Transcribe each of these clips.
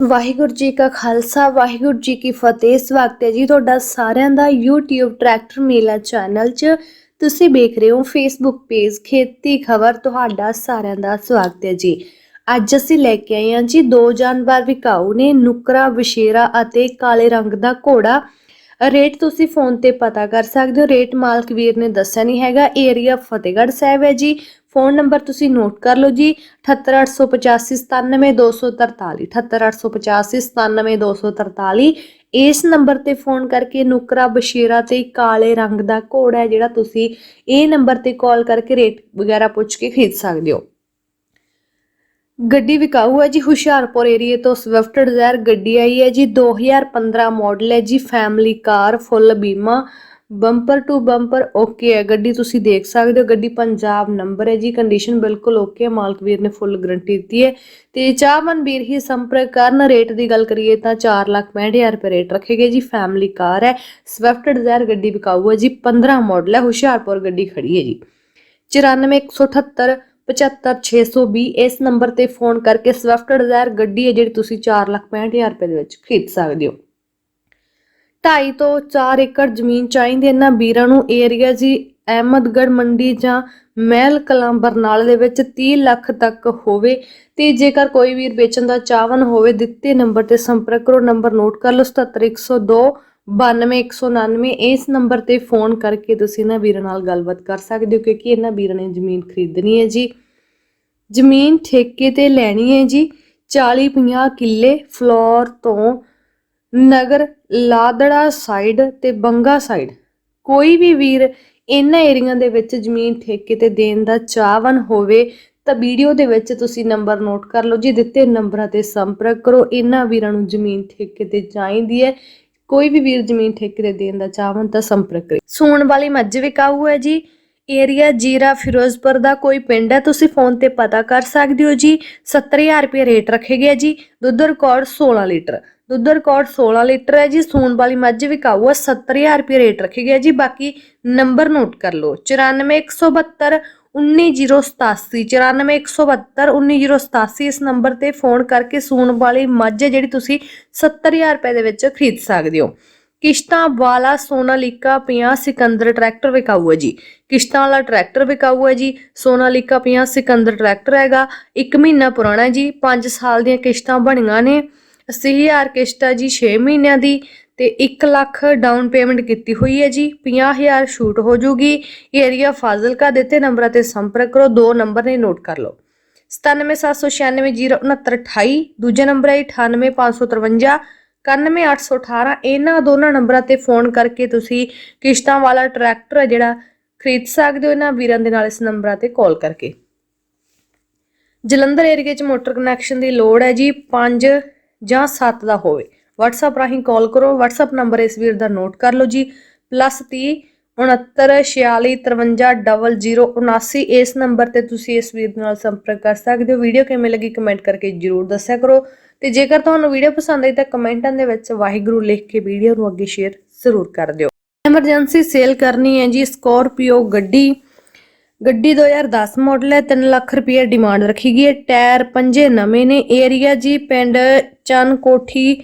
ਵਾਹਿਗੁਰੂ ਜੀ ਕਾ ਖਾਲਸਾ, ਵਾਹਿਗੁਰੂ ਜੀ ਕੀ ਫਤਿਹ। ਸਵਾਗਤ ਹੈ ਜੀ ਤੁਹਾਡਾ ਸਾਰਿਆਂ ਦਾ YouTube ਟਰੈਕਟਰ ਮੇਲਾ ਚੈਨਲ 'ਚ। ਤੁਸੀਂ ਵੇਖ ਰਹੇ ਹੋ Facebook ਪੇਜ ਖੇਤੀ ਖਬਰ, ਤੁਹਾਡਾ ਸਾਰਿਆਂ ਦਾ ਸਵਾਗਤ ਹੈ ਜੀ। ਅੱਜ ਅਸੀਂ ਲੈ ਕੇ ਆਏ ਹਾਂ ਜੀ ਦੋ ਜਾਨਵਰ ਵਿਕਾਊ ਨੇ, ਨੁਕਰਾ ਵਿਸ਼ੇਰਾ ਅਤੇ ਕਾਲੇ ਰੰਗ ਦਾ ਘੋੜਾ। ਰੇਟ ਤੁਸੀਂ ਫੋਨ ਤੇ ਪਤਾ ਕਰ ਸਕਦੇ ਹੋ। ਰੇਟ ਮਾਲਕ ਵੀਰ ਨੇ ਦੱਸਿਆ ਨਹੀਂ ਹੈਗਾ। ਏਰੀਆ ਫਤਿਹਗੜ੍ਹ ਸਾਹਿਬ ਹੈ ਜੀ। ਫੋਨ ਨੰਬਰ ਤੁਸੀਂ ਨੋਟ ਕਰ ਲਓ ਜੀ 78885 78885 ਇਸ ਨੰਬਰ ਤੇ ਫੋਨ ਕਰਕੇ ਨੁਕਰਾ ਬਸ਼ੀਰਾ ਤੇ ਕਾਲੇ ਰੰਗ ਦਾ ਘੋੜਾ ਹੈ ਜਿਹੜਾ ਤੁਸੀਂ ਇਹ ਨੰਬਰ ਤੇ ਕਾਲ ਕਰਕੇ ਰੇਟ ਵਗੈਰਾ ਪੁੱਛ ਕੇ ਖਰੀਦ ਸਕਦੇ ਹੋ। ਗੱਡੀ ਵਿਕਾਊ ਹੈ ਜੀ ਹੁਸ਼ਿਆਰਪੁਰ ਏਰੀਏ ਤੋਂ ਸਵਿਫਟ ਡਿਜ਼ਾਇਰ ਗੱਡੀ ਆਈ ਹੈ ਜੀ 2015 ਮਾਡਲ ਹੈ ਜੀ, ਫੈਮਿਲੀ ਕਾਰ, ਫੁੱਲ ਬੀਮਾ। ਬੰਪਰ ਟੂ ਬੰਪਰ ਓਕੇ ਹੈ। ਗੱਡੀ ਤੁਸੀਂ ਦੇਖ ਸਕਦੇ ਹੋ, ਗੱਡੀ ਪੰਜਾਬ ਨੰਬਰ ਹੈ ਜੀ। ਕੰਡੀਸ਼ਨ ਬਿਲਕੁਲ ਓਕੇ ਹੈ। ਮਾਲਕ ਵੀਰ ਨੇ ਫੁੱਲ ਗਰੰਟੀ ਦਿੱਤੀ ਹੈ। ਤੇ ਚਾਹਮਨ ਵੀਰ ਹੀ ਸੰਪਰਕ ਕਰਨ ਰੇਟ ਦੀ ਗੱਲ ਕਰੀਏ ਤਾਂ 465000 ਰੁਪਏ ਰੇਟ ਰੱਖੇਗੇ ਜੀ। ਫੈਮਿਲੀ ਕਾਰ ਹੈ। ਸਵਿਫਟ ਡਿਜ਼ਾਇਰ ਗੱਡੀ ਵਿਕਾਊ ਹੈ ਜੀ। 15 ਮਾਡਲ ਹੈ। ਹੁਸ਼ਿਆਰਪੁਰ ਗੱਡੀ ਖੜੀ ਹੈ ਜੀ। 94178 75620 ਇਸ ਨੰਬਰ ਤੇ ਫੋਨ ਕਰਕੇ ਸਵਿਫਟ ਡਿਜ਼ਾਇਰ ਗੱਡੀ ਹੈ ਜਿਹੜੀ ਤੁਸੀਂ 465000 ਰੁਪਏ ਦੇ ਵਿੱਚ ਖਰੀਦ ਸਕਦੇ ਹੋ। 2.5 ਤੋਂ 4 ਏਕੜ ਜ਼ਮੀਨ ਚਾਹੀਦੀ ਇਹਨਾਂ ਵੀਰਾਂ ਨੂੰ ਏਰੀਆ ਜੀ ਅਹਿਮਦਗੜ੍ਹ ਮੰਡੀ ਜਾਂ ਮਹਿਲ ਕਲਾਂ ਬਰਨਾਲੇ ਦੇ ਵਿੱਚ 30 ਲੱਖ ਤੱਕ ਹੋਵੇ ਤੇ ਜੇਕਰ ਕੋਈ ਵੀਰ ਵੇਚਣ ਦਾ ਚਾਹਵਨ ਹੋਵੇ, ਦਿੱਤੇ ਨੰਬਰ ਤੇ ਸੰਪਰਕ ਕਰੋ। ਨੰਬਰ ਨੋਟ ਕਰ ਲਓ 77102 92199 ਇਸ ਨੰਬਰ ਤੇ ਫੋਨ ਕਰਕੇ ਤੁਸੀਂ ਇਹਨਾਂ ਵੀਰਾਂ ਨਾਲ ਗੱਲਬਾਤ ਕਰ ਸਕਦੇ ਹੋ, ਕਿਉਂਕਿ ਇਹਨਾਂ ਵੀਰਾਂ ਨੇ ਜ਼ਮੀਨ ਖਰੀਦਣੀ ਹੈ ਜੀ। ਜ਼ਮੀਨ ਠੇਕੇ ਤੇ ਲੈਣੀ ਹੈ ਜੀ। 40 50 ਕਿੱਲੇ ਫਲੋਰ ਤੋਂ ਨਗਰ ਲਾਦੜਾ ਸਾਈਡ ਤੇ ਬੰਗਾ ਸਾਈਡ ਕੋਈ ਵੀ ਵੀਰ ਇਹਨਾਂ ਏਰੀਆ ਦੇ ਵਿੱਚ ਜ਼ਮੀਨ ਠੇਕੇ ਤੇ ਦੇਣ ਦਾ ਚਾਹਵਨ ਹੋਵੇ, ਤਾਂ ਵੀਡੀਓ ਦੇ ਵਿੱਚ ਤੁਸੀਂ ਨੰਬਰ ਨੋਟ ਕਰ ਲਓ ਜੀ ਦਿੱਤੇ ਨੰਬਰਾਂ ਤੇ ਸੰਪਰਕ ਕਰੋ। ਇਹਨਾਂ ਵੀਰਾਂ ਨੂੰ ਜ਼ਮੀਨ ਠੇਕੇ ਤੇ ਚਾਹੀਦੀ ਹੈ। ਕੋਈ ਵੀ ਵੀਰ ਜ਼ਮੀਨ ਠੇਕੇ ਤੇ ਦੇਣ ਦਾ ਚਾਹਵਨ ਤਾਂ ਸੰਪਰਕ ਕਰੇ। ਸੂਣ ਵਾਲੀ ਮੱਝ ਵਿਕਾਊ ਹੈ ਜੀ। ਏਰੀਆ ਜੀਰਾ ਫਿਰੋਜ਼ਪੁਰ ਦਾ ਕੋਈ ਪਿੰਡ ਹੈ, ਤੁਸੀਂ ਫੋਨ ਤੇ ਪਤਾ ਕਰ ਸਕਦੇ ਹੋ ਜੀ। 70000 ਰੁਪਏ ਰੇਟ ਰੱਖੇ ਗਿਆ ਜੀ। ਦੁੱਧ ਰਿਕਾਰਡ 16 ਲੀਟਰ। ਦੁੱਧ ਰਿਕਾਰਡ 16 ਲੀਟਰ ਹੈ ਜੀ, ਸੂਣ ਵਾਲੀ ਮੱਝ ਵਿਕਾਊ ਹੈ 70000 ਰੁਪਏ ਰੇਟ ਰੱਖੇ ਗਿਆ ਜੀ, ਬਾਕੀ ਨੰਬਰ ਨੋਟ ਕਰ ਲਓ 94172 19087 94172 19087 ਇਸ ਨੰਬਰ ਤੇ ਫੋਨ ਕਰਕੇ ਸੂਣ ਵਾਲੀ ਮੱਝ ਹੈ ਜਿਹੜੀ ਤੁਸੀਂ 70000 ਰੁਪਏ ਦੇ ਵਿੱਚ ਖਰੀਦ ਸਕਦੇ ਹੋ। ਕਿਸ਼ਤਾਂ ਵਾਲਾ ਸੋਨਾਲੀਕਾ ਪਿਆ ਸਿਕੰਦਰ ਟਰੈਕਟਰ ਵਿਕਾਊ ਹੈ ਜੀ। ਕਿਸ਼ਤਾਂ ਵਾਲਾ ਟਰੈਕਟਰ ਵਿਕਾਊ ਹੈ ਜੀ, ਸੋਨਾਲੀਕਾ ਪਿਆ ਸਿਕੰਦਰ ਟਰੈਕਟਰ ਹੈਗਾ 1 ਮਹੀਨਾ ਪੁਰਾਣਾ ਜੀ 5 ਸਾਲ ਦੀਆਂ ਕਿਸ਼ਤਾਂ ਬਣੀਆਂ ਨੇ। 80000 ਕਿਸ਼ਤ ਹੈ ਜੀ 6 ਮਹੀਨਿਆਂ ਦੀ ਤੇ 1 ਲੱਖ ਡਾਊਨ ਪੇਮੈਂਟ ਕੀਤੀ ਹੋਈ ਹੈ ਜੀ। 50000 ਛੂਟ ਹੋ ਜੂਗੀ। ਏਰੀਆ ਫਾਜ਼ਿਲਕਾ ਦਿੱਤੇ ਨੰਬਰਾਂ ਤੇ ਸੰਪਰਕ ਕਰੋ। ਦੋ ਨੰਬਰ ਨੇ ਨੋਟ ਕਰ ਲਓ। 9776906928 ਦੂਜੇ ਨੰਬਰ ਹੈ 98553 91818 ਇਹਨਾਂ ਦੋਨਾਂ ਨੰਬਰਾਂ ਤੇ ਫੋਨ ਕਰਕੇ ਤੁਸੀਂ ਕਿਸ਼ਤਾਂ ਵਾਲਾ ਟਰੈਕਟਰ ਹੈ ਜਿਹੜਾ ਖਰੀਦ ਸਕਦੇ ਹੋ ਇਹਨਾਂ ਵੀਰਾਂ ਦੇ ਨਾਲ ਇਸ ਨੰਬਰਾਂ ਤੇ ਕਾਲ ਕਰਕੇ। ਜਲੰਧਰ ਏਰੀਏ 'ਚ ਮੋਟਰ ਕਨੈਕਸ਼ਨ ਦੀ ਲੋੜ ਹੈ ਜੀ। 5 ਜਾਂ 7 ਦਾ ਹੋਵੇ। WhatsApp ਰਾਹੀਂ ਕਾਲ ਕਰੋ। WhatsApp ਨੰਬਰ ਇਸ ਵੀਰ ਦਾ ਨੋਟ ਕਰ ਲਓ ਜੀ। +30 6946530079 ਇਸ ਨੰਬਰ ਤੇ ਤੁਸੀਂ ਇਸ ਵੀਰ ਨਾਲ ਸੰਪਰਕ ਕਰ ਸਕਦੇ ਹੋ। ਵੀਡੀਓ ਕਿਵੇਂ ਲੱਗੀ ਕਮੈਂਟ ਕਰਕੇ ਜਰੂਰ ਦੱਸਿਆ ਕਰੋ। ਤੇ ਜੇਕਰ ਤੁਹਾਨੂੰ ਵੀਡੀਓ ਪਸੰਦ ਆਈ ਤਾਂ ਕਮੈਂਟਾਂ ਦੇ ਵਿੱਚ ਵਾਹਿਗੁਰੂ ਲਿਖ ਕੇ ਵੀਡੀਓ ਨੂੰ ਅੱਗੇ ਸ਼ੇਅਰ ਜ਼ਰੂਰ ਕਰ ਦਿਓ। ਐਮਰਜੈਂਸੀ ਸੇਲ ਕਰਨੀ ਹੈ ਜੀ। ਸਕੋਰਪੀਓ ਗੱਡੀ। ਗੱਡੀ 2010 ਮਾਡਲ ਹੈ 3 ਲੱਖ ਰੁਪਏ ਡਿਮਾਂਡ ਰੱਖੀ ਗਈ ਹੈ। ਟਾਇਰ ਪੰਜੇ ਨਵੇਂ ਨੇ ਏਰੀਆ ਜੀ ਪਿੰਡ ਚੰਨ ਕੋਠੀ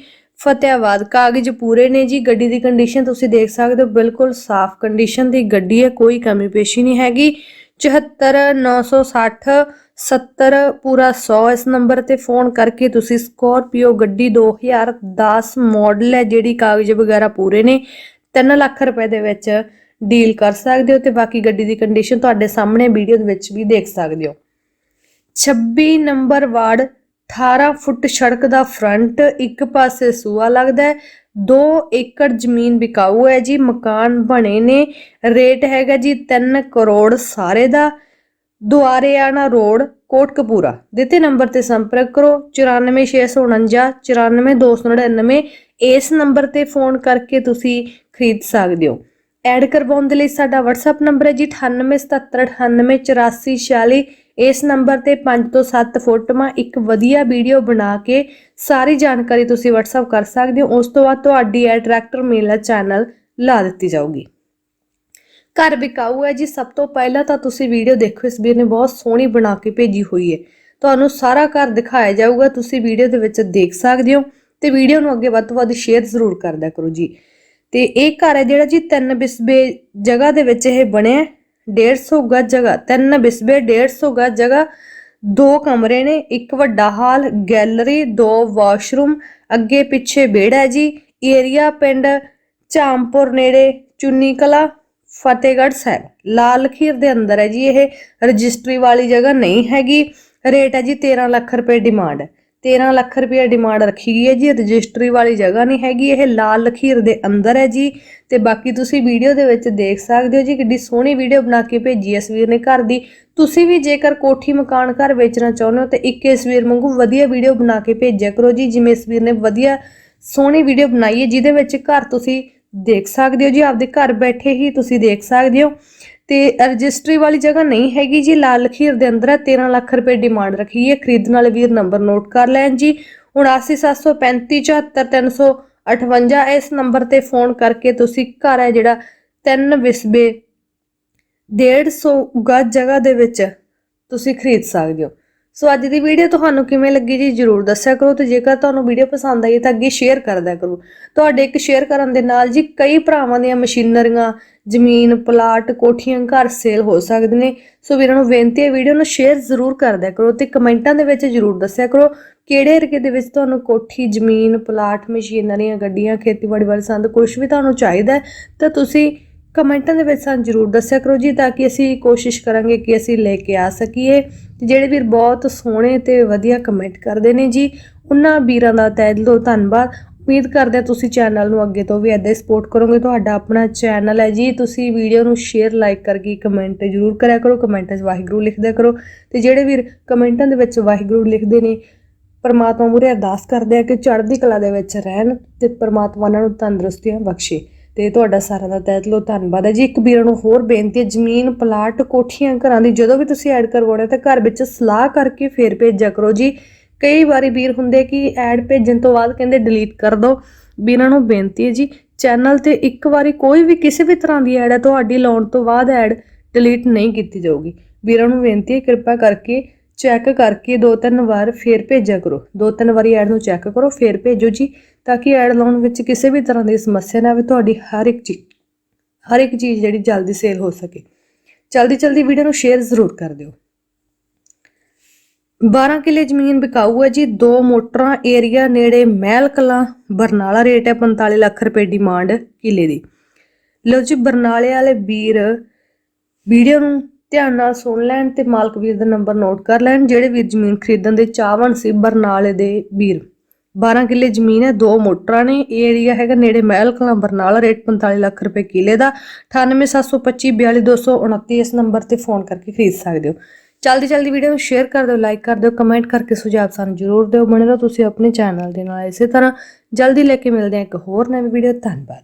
ਫਤਿਆਬਾਦ। ਕਾਗਜ਼ ਪੂਰੇ ਨੇ ਜੀ, ਗੱਡੀ ਦੀ ਕੰਡੀਸ਼ਨ ਤੁਸੀਂ ਦੇਖ ਸਕਦੇ ਹੋ, ਬਿਲਕੁਲ ਸਾਫ਼ ਕੰਡੀਸ਼ਨ ਦੀ ਗੱਡੀ ਹੈ, ਕੋਈ ਕਮੀ ਪੇਸ਼ੀ ਨਹੀਂ ਹੈਗੀ। 74960 70 ਪੂਰਾ 100 ਇਸ ਨੰਬਰ ਤੇ ਫੋਨ ਕਰਕੇ ਤੁਸੀਂ ਸਕੋਰਪੀਓ ਗੱਡੀ 2010 ਮਾਡਲ ਹੈ, ਜਿਹੜੀ ਕਾਗਜ਼ ਵਗੈਰਾ ਪੂਰੇ ਨੇ 3 ਲੱਖ ਰੁਪਏ ਦੇ ਵਿੱਚ ਡੀਲ ਕਰ ਸਕਦੇ ਹੋ ਤੇ ਬਾਕੀ ਗੱਡੀ ਦੀ ਕੰਡੀਸ਼ਨ ਤੁਹਾਡੇ ਸਾਹਮਣੇ ਵੀਡੀਓ ਦੇ ਵਿੱਚ ਵੀ ਦੇਖ ਸਕਦੇ ਹੋ। 26 ਨੰਬਰ ਵਾਰਡ 18 ਫੁੱਟ ਸੜਕ ਦਾ ਫਰੰਟ ਇੱਕ ਪਾਸੇ ਸੂਆ ਲੱਗਦਾ ਹੈ 2 ਏਕੜ ਜ਼ਮੀਨ ਵਿਕਾਊ ਹੈ ਜੀ, ਮਕਾਨ ਬਣੇ ਨੇ ਰੇਟ ਹੈਗਾ ਜੀ 3 ਕਰੋੜ ਸਾਰੇ ਦਾ। ਦੁਆਰੇਆਣਾ ਰੋਡ, ਕੋਟਕਪੂਰਾ। ਦਿੱਤੇ ਨੰਬਰ ਤੇ ਸੰਪਰਕ ਕਰੋ 94649 94299 ਇਸ ਨੰਬਰ ਤੇ ਫੋਨ ਕਰਕੇ ਤੁਸੀਂ ਖਰੀਦ ਸਕਦੇ ਹੋ। ਐਡ ਕਰਵਾਉਣ ਦੇ ਲਈ ਸਾਡਾ WhatsApp ਨੰਬਰ ਹੈ ਜੀ 9877988446 ਇਸ ਨੰਬਰ ਤੇ 5 ਤੋਂ 7 ਫੋਟੋਆਂ, ਇੱਕ ਵਧੀਆ ਵੀਡੀਓ ਬਣਾ ਕੇ ਸਾਰੀ ਜਾਣਕਾਰੀ ਤੁਸੀਂ WhatsApp ਕਰ ਸਕਦੇ ਹੋ। ਉਸ ਤੋਂ ਬਾਅਦ ਤੁਹਾਡੀ ਇਹ ਟਰੈਕਟਰ ਮੇਲਾ ਚੈਨਲ ਲਾ ਦਿੱਤੀ ਜਾਊਗੀ। ਘਰ ਵਿਕਾਊ ਹੈ ਜੀ। ਸਭ ਤੋਂ ਪਹਿਲਾਂ ਤਾਂ ਤੁਸੀਂ ਵੀਡੀਓ ਦੇਖੋ। ਇਸ ਵੀਰ ਨੇ ਬਹੁਤ ਸੋਹਣੀ ਬਣਾ ਕੇ ਭੇਜੀ ਹੋਈ ਹੈ। ਤੁਹਾਨੂੰ ਸਾਰਾ ਘਰ ਦਿਖਾਇਆ ਜਾਊਗਾ। ਤੁਸੀਂ ਵੀਡੀਓ ਦੇ ਵਿੱਚ ਦੇਖ ਸਕਦੇ ਹੋ। ਤੇ ਵੀਡੀਓ ਨੂੰ ਅੱਗੇ ਵੱਧ ਤੋਂ ਵੱਧ ਸ਼ੇਅਰ ਜ਼ਰੂਰ ਕਰਦਿਆ ਕਰੋ ਜੀ। ਤੇ ਇਹ ਘਰ ਹੈ ਜਿਹੜਾ ਜੀ ਤਿੰਨ ਬਿਸਬੇ ਜਗ੍ਹਾ ਦੇ ਵਿੱਚ ਇਹ ਬਣਿਆ ਹੈ। 150 ਗਜ ਜਗ੍ਹਾ, ਤਿੰਨ ਬਿਸਬੇ 150 ਗਜ ਜਗ੍ਹਾ, ਦੋ ਕਮਰੇ ਨੇ, ਇੱਕ ਵੱਡਾ ਹਾਲ, ਗੈਲਰੀ, ਦੋ ਵਾਸ਼ਰੂਮ, ਅੱਗੇ ਪਿੱਛੇ ਵਿਹੜਾ ਹੈ ਜੀ, ਏਰੀਆ ਪਿੰਡ ਝਾਮਪੁਰ ਨੇੜੇ ਚੁੰਨੀ ਕਲਾ ਫਤਿਹਗੜ੍ਹ ਸਾਹਿਬ ਲਾਲ ਖੀਰ ਦੇ ਅੰਦਰ ਹੈ ਜੀ, ਇਹ ਰਜਿਸਟਰੀ ਵਾਲੀ ਜਗ੍ਹਾ ਨਹੀਂ ਹੈਗੀ, ਰੇਟ ਹੈ ਜੀ 13 ਲੱਖ ਰੁਪਏ ਡਿਮਾਂਡ 13 ਲੱਖ ਰੁਪਏ ਡਿਮਾਂਡ ਰੱਖੀ ਗਈ ਹੈ ਜੀ, ਰਜਿਸਟਰੀ ਵਾਲੀ ਜਗ੍ਹਾ ਨਹੀਂ ਹੈਗੀ, ਇਹ ਲਾਲ ਲਖੀਰ ਦੇ ਅੰਦਰ ਹੈ ਜੀ। ਤੇ ਬਾਕੀ ਤੁਸੀਂ ਵੀਡੀਓ ਦੇ ਵਿੱਚ ਦੇਖ ਸਕਦੇ ਹੋ ਜੀ, ਕਿੱਡੀ ਸੋਹਣੀ ਵੀਡੀਓ ਬਣਾ ਕੇ ਭੇਜੀ ਹੈ ਇਸ ਵੀਰ ਨੇ ਘਰ ਦੀ। ਤੁਸੀਂ ਵੀ ਜੇਕਰ ਕੋਠੀ ਮਕਾਨ ਘਰ ਵੇਚਣਾ ਚਾਹੁੰਦੇ ਹੋ, ਤੇ ਇੱਕ ਇਸ ਵੀਰ ਵਾਂਗੂ ਵਧੀਆ ਵੀਡੀਓ ਬਣਾ ਕੇ ਭੇਜਿਆ ਕਰੋ ਜੀ, ਜਿਵੇਂ ਇਸ ਵੀਰ ਨੇ ਵਧੀਆ ਸੋਹਣੀ ਵੀਡੀਓ ਬਣਾਈ ਹੈ, ਜਿਹਦੇ ਵਿੱਚ ਘਰ ਤੁਸੀਂ ਦੇਖ ਸਕਦੇ ਹੋ ਜੀ, ਆਪਦੇ ਘਰ ਬੈਠੇ ਹੀ ਤੁਸੀਂ ਦੇਖ ਸਕਦੇ ਹੋ। ਤੇ ਰਜਿਸਟਰੀ ਵਾਲੀ ਜਗ੍ਹਾ ਨਹੀਂ ਹੈਗੀ ਜੀ। ਲਾਲ ਲਖੀਰ ਦੇ ਅੰਦਰ ਹੈ 13 ਲੱਖ ਰੁਪਏ ਡਿਮਾਂਡ ਰੱਖੀ ਹੈ। ਖਰੀਦਣ ਵਾਲੇ ਵੀਰ ਨੰਬਰ ਨੋਟ ਕਰ ਲੈਣ ਜੀ। 79735 ਇਸ ਨੰਬਰ ਤੇ ਫੋਨ ਕਰਕੇ ਤੁਸੀਂ ਘਰ ਹੈ ਜਿਹੜਾ ਤਿੰਨ ਵਿਸਬੇ 150 ਗਜ ਜਗ੍ਹਾ ਦੇ ਵਿੱਚ ਤੁਸੀਂ ਖਰੀਦ ਸਕਦੇ ਹੋ। ਸੋ ਅੱਜ ਦੀ ਵੀਡੀਓ ਤੁਹਾਨੂੰ ਕਿਵੇਂ ਲੱਗੀ ਜੀ ਜਰੂਰ ਦੱਸਿਆ ਕਰੋ ਤੇ ਜੇਕਰ ਤੁਹਾਨੂੰ ਵੀਡੀਓ ਪਸੰਦ ਆਈ ਤਾਂ ਅੱਗੇ ਸ਼ੇਅਰ ਕਰ ਦਿਆ ਕਰੋ। ਤੁਹਾਡੇ ਇੱਕ ਸ਼ੇਅਰ ਕਰਨ ਦੇ ਨਾਲ ਜੀ ਕਈ ਭਰਾਵਾਂ ਦੀਆਂ ਮਸ਼ੀਨਰੀਆਂ, ਜ਼ਮੀਨ, ਪਲਾਟ, ਕੋਠੀਆਂ, ਘਰ ਸੇਲ ਹੋ ਸਕਦੇ ਨੇ। ਸੋ ਵੀਰਾਂ ਨੂੰ ਬੇਨਤੀ ਹੈ ਵੀਡੀਓ ਨੂੰ ਸ਼ੇਅਰ ਜ਼ਰੂਰ ਕਰ ਦਿਆ ਕਰੋ ਤੇ ਕਮੈਂਟਾਂ ਦੇ ਵਿੱਚ ਜ਼ਰੂਰ ਦੱਸਿਆ ਕਰੋ ਕਿਹੜੇ ਏਰੀਏ ਦੇ ਵਿੱਚ ਤੁਹਾਨੂੰ ਕੋਠੀ, ਜ਼ਮੀਨ, ਪਲਾਟ, ਮਸ਼ੀਨਰੀਆਂ, ਗੱਡੀਆਂ, ਖੇਤੀਬਾੜੀ ਵਾਲੇ ਸੰਦ ਕੁਝ ਵੀ ਤੁਹਾਨੂੰ ਚਾਹੀਦਾ ਤਾਂ ਤੁਸੀਂ ਕਮੈਂਟਾਂ ਦੇ ਵਿੱਚ ਸਾਨੂੰ ਜ਼ਰੂਰ ਦੱਸਿਆ ਕਰੋ ਜੀ ਤਾਂ ਕਿ ਅਸੀਂ ਕੋਸ਼ਿਸ਼ ਕਰਾਂਗੇ ਕਿ ਅਸੀਂ ਲੈ ਕੇ ਆ ਸਕੀਏ। ਜਿਹੜੇ ਵੀਰ ਬਹੁਤ ਸੋਹਣੇ ਤੇ ਵਧੀਆ ਕਮੈਂਟ ਕਰਦੇ ਨੇ ਜੀ, ਉਹਨਾਂ ਵੀਰਾਂ ਦਾ ਤਹਿ ਦਿਲੋਂ ਧੰਨਵਾਦ। ਉਮੀਦ ਕਰਦੇ ਹਾਂ ਤੁਸੀਂ ਚੈਨਲ ਨੂੰ ਅੱਗੇ ਤੋਂ ਵੀ ਏਦਾਂ ਹੀ ਸਪੋਰਟ ਕਰੋਗੇ। ਤੁਹਾਡਾ ਆਪਣਾ ਚੈਨਲ ਹੈ ਜੀ, ਤੁਸੀਂ ਵੀਡੀਓ ਨੂੰ ਸ਼ੇਅਰ ਲਾਈਕ ਕਰਕੇ ਕਮੈਂਟ ਜ਼ਰੂਰ ਕਰਿਆ ਕਰੋ। ਕਮੈਂਟਾਂ 'ਚ ਵਾਹਿਗੁਰੂ ਲਿਖਦਿਆ ਕਰੋ। ਤੇ ਜਿਹੜੇ ਵੀਰ ਕਮੈਂਟਾਂ ਦੇ ਵਿੱਚ ਵਾਹਿਗੁਰੂ ਲਿਖਦੇ ਨੇ, ਪਰਮਾਤਮਾ ਮੂਹਰੇ ਅਰਦਾਸ ਕਰਦੇ ਆ ਕਿ ਚੜ੍ਹਦੀ ਕਲਾ ਦੇ ਵਿੱਚ ਰਹਿਣ ਤੇ ਪਰਮਾਤਮਾ ਉਹਨਾਂ ਨੂੰ ਤੰਦਰੁਸਤੀਆਂ ਬਖਸ਼ੇ। ਤੇ ਤੁਹਾਡਾ ਸਾਰਿਆਂ ਦਾ ਤਹਿ ਦਿਲੋਂ ਧੰਨਵਾਦ ਹੈ। ਜੀ, ਇੱਕ ਵੀਰਾਂ ਨੂੰ ਹੋਰ ਬੇਨਤੀ ਹੈ, ਜ਼ਮੀਨ, ਪਲਾਟ, ਕੋਠੀਆਂ, ਘਰਾਂ ਦੀ ਜਦੋਂ ਵੀ ਤੁਸੀਂ ਐਡ ਕਰਵਾਉਣਾ ਤਾਂ ਘਰ ਵਿੱਚ ਸਲਾਹ ਕਰਕੇ ਫੇਰ ਭੇਜਿਆ ਕਰੋ। ਜੀ, ਕਈ ਵਾਰੀ ਵੀਰ ਹੁੰਦੇ ਕਿ ਐਡ ਭੇਜਣ ਤੋਂ ਬਾਅਦ ਕਹਿੰਦੇ ਡਿਲੀਟ ਕਰ ਦਿਓ ਵੀਰਾਂ ਨੂੰ ਬੇਨਤੀ ਹੈ ਜੀ ਚੈਨਲ ਤੇ ਇੱਕ ਵਾਰੀ ਕੋਈ ਵੀ ਕਿਸੇ ਵੀ ਤਰ੍ਹਾਂ ਦੀ ਐਡ ਹੈ, ਤੁਹਾਡੀ ਲਾਉਣ ਤੋਂ ਬਾਅਦ ਐਡ ਡਿਲੀਟ ਨਹੀਂ ਕੀਤੀ ਜਾਊਗੀ। ਵੀਰਾਂ ਨੂੰ ਬੇਨਤੀ ਹੈ, ਕਿਰਪਾ ਕਰਕੇ ਚੈੱਕ ਕਰਕੇ ਦੋ ਤਿੰਨ ਵਾਰ ਫੇਰ ਭੇਜਿਆ ਕਰੋ। ਦੋ ਤਿੰਨ ਵਾਰੀ ਐਡ ਨੂੰ ਚੈੱਕ ਕਰੋ, ਫੇਰ ਭੇਜੋ ਜੀ, ਤਾਂ ਕਿ ਐਡ ਲਾਉਣ ਵਿੱਚ ਕਿਸੇ ਵੀ ਤਰ੍ਹਾਂ ਦੀ ਸਮੱਸਿਆ ਨਾ ਆਵੇ। ਤੁਹਾਡੀ ਹਰ ਇੱਕ ਚੀਜ਼ ਹਰ ਇੱਕ ਚੀਜ਼ ਜਿਹੜੀ ਜਲਦੀ ਸੇਲ ਹੋ ਸਕੇ। ਜਲਦੀ ਜਲਦੀ ਵੀਡੀਓ ਨੂੰ ਸ਼ੇਅਰ ਜ਼ਰੂਰ ਕਰ ਦਿਓ। 12 ਕਿੱਲੇ ਜ਼ਮੀਨ ਵਿਕਾਊ ਹੈ ਜੀ। ਦੋ ਮੋਟਰਾਂ, ਏਰੀਆ ਨੇੜੇ ਮਹਿਲ ਕਲਾਂ, ਬਰਨਾਲਾ ਰੇਟ ਹੈ 45 ਲੱਖ ਰੁਪਏ ਡਿਮਾਂਡ ਕਿਲੇ ਦੀ। ਲਓ ਜੀ, ਬਰਨਾਲੇ ਵਾਲੇ ਵੀਰ ਵੀਡੀਓ ਨੂੰ ਧਿਆਨ ਨਾਲ ਸੁਣ ਲੈਣ ਤੇ ਮਾਲਕ ਵੀਰ ਦਾ ਨੰਬਰ ਨੋਟ ਕਰ ਲੈਣ, ਜਿਹੜੇ ਵੀਰ ਜ਼ਮੀਨ ਖਰੀਦਣ ਦੇ ਚਾਹਵਣ ਸੀ ਬਰਨਾਲੇ ਦੇ ਵੀਰ। 12 ਕਿੱਲੇ ਜ਼ਮੀਨ ਹੈ, ਦੋ ਮੋਟਰਾਂ ਨੇ, ਇਹ ਏਰੀਆ ਹੈਗਾ ਨੇੜੇ ਮਹਿਲ ਕਲਾਂ ਬਰਨਾਲਾ, ਰੇਟ 45 ਲੱਖ ਰੁਪਏ ਕਿੱਲੇ ਦਾ 98725 42229 ਇਸ ਨੰਬਰ ਤੇ ਫੋਨ ਕਰਕੇ ਖਰੀਦ ਸਕਦੇ ਹੋ। ਜਲਦੀ ਜਲਦੀ ਵੀਡੀਓ ਨੂੰ ਸ਼ੇਅਰ ਕਰ ਦਿਓ ਲਾਈਕ ਕਰ ਦਿਓ ਕਮੈਂਟ ਕਰਕੇ ਸੁਝਾਅ ਸਾਨੂੰ ਜ਼ਰੂਰ ਦਿਓ, ਬਣੇ ਰਹੋ ਤੁਸੀਂ ਆਪਣੇ ਚੈਨਲ ਦੇ ਨਾਲ ਇਸੇ ਤਰ੍ਹਾਂ। ਜਲਦੀ ਲੈ ਕੇ ਮਿਲਦੇ ਹਾਂ ਇੱਕ ਹੋਰ ਨਵੀਂ ਵੀਡੀਓ ਧੰਨਵਾਦ।